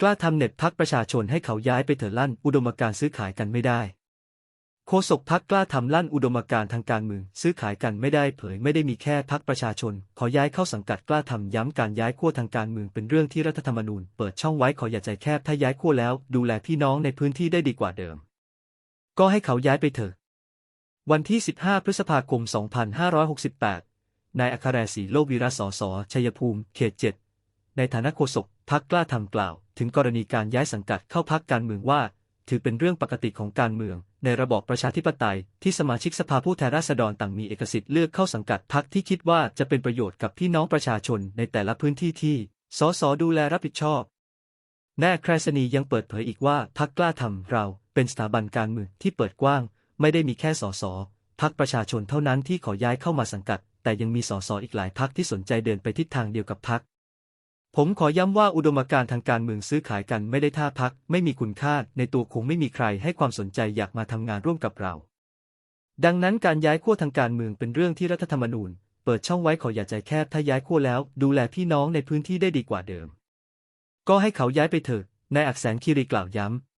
กล้าทำเน็ตพักประชาชนให้เขาย้ายไปเถอะลั่นอุดมการซื้อขายกันไม่ได้ โฆษกพักกล้าทำลั่นอุดมการทางการเมืองซื้อขายกันไม่ได้เผยไม่ได้มีแค่พักประชาชน ขอย้ายเข้าสังกัดกล้าทำย้ำการย้ายขั้วทางการเมืองเป็นเรื่องที่รัฐธรรมนูญเปิดช่องไว้ขออย่าใจแคบถ้าย้ายขั้วแล้ว ดูแลพี่น้องในพื้นที่ได้ดีกว่าเดิม ก็ให้เขาย้ายไปเถอะ วันที่ 15 พฤษภาคม 2568นายอัครศรีโลกวีระสสชัยภูมิ เขต 7 ในฐานะโฆษก พักกล้าทำกล่าว ถึงกรณีการย้ายสังกัดเข้าพักการเมืองว่า ถือเป็นเรื่องปกติของการเมือง ในระบอบประชาธิปไตย ที่สมาชิกสภาผู้แทนราษฎรต่างมีเอกสิทธิ์เลือกเข้าสังกัดพักที่คิดว่าจะเป็นประโยชน์กับพี่น้องประชาชนในแต่ละพื้นที่ที่สสดูแลรับผิดชอบแน่แครสนียังเปิดเผยอีกว่าพักกล้าทำเราเป็นสถาบันการเมืองที่เปิดกว้าง ไม่ได้มีแค่สสพักประชาชนเท่านั้นที่ขอย้ายเข้ามาสังกัด แต่ยังมีสสอีกหลายพักที่สนใจเดินไปทิศทางเดียวกับพัก ผมขอย้ำว่าอุดมการณ์ทางการเมืองซื้อขายกันไม่ได้ท่าพัก ไม่มีคุณค่าในตัวคงไม่มีใครให้ความสนใจอยากมาทำงานร่วมกับเรา ดังนั้นการย้ายขั้วทางการเมืองเป็นเรื่องที่รัฐธรรมนูญ เปิดช่องไว้ขออย่าใจแคบถ้าย้ายขั้วแล้ว ดูแลพี่น้องในพื้นที่ได้ดีกว่าเดิม ก็ให้เขาย้ายไปเถอะนายอักแสงคีรีกล่าวย้ำ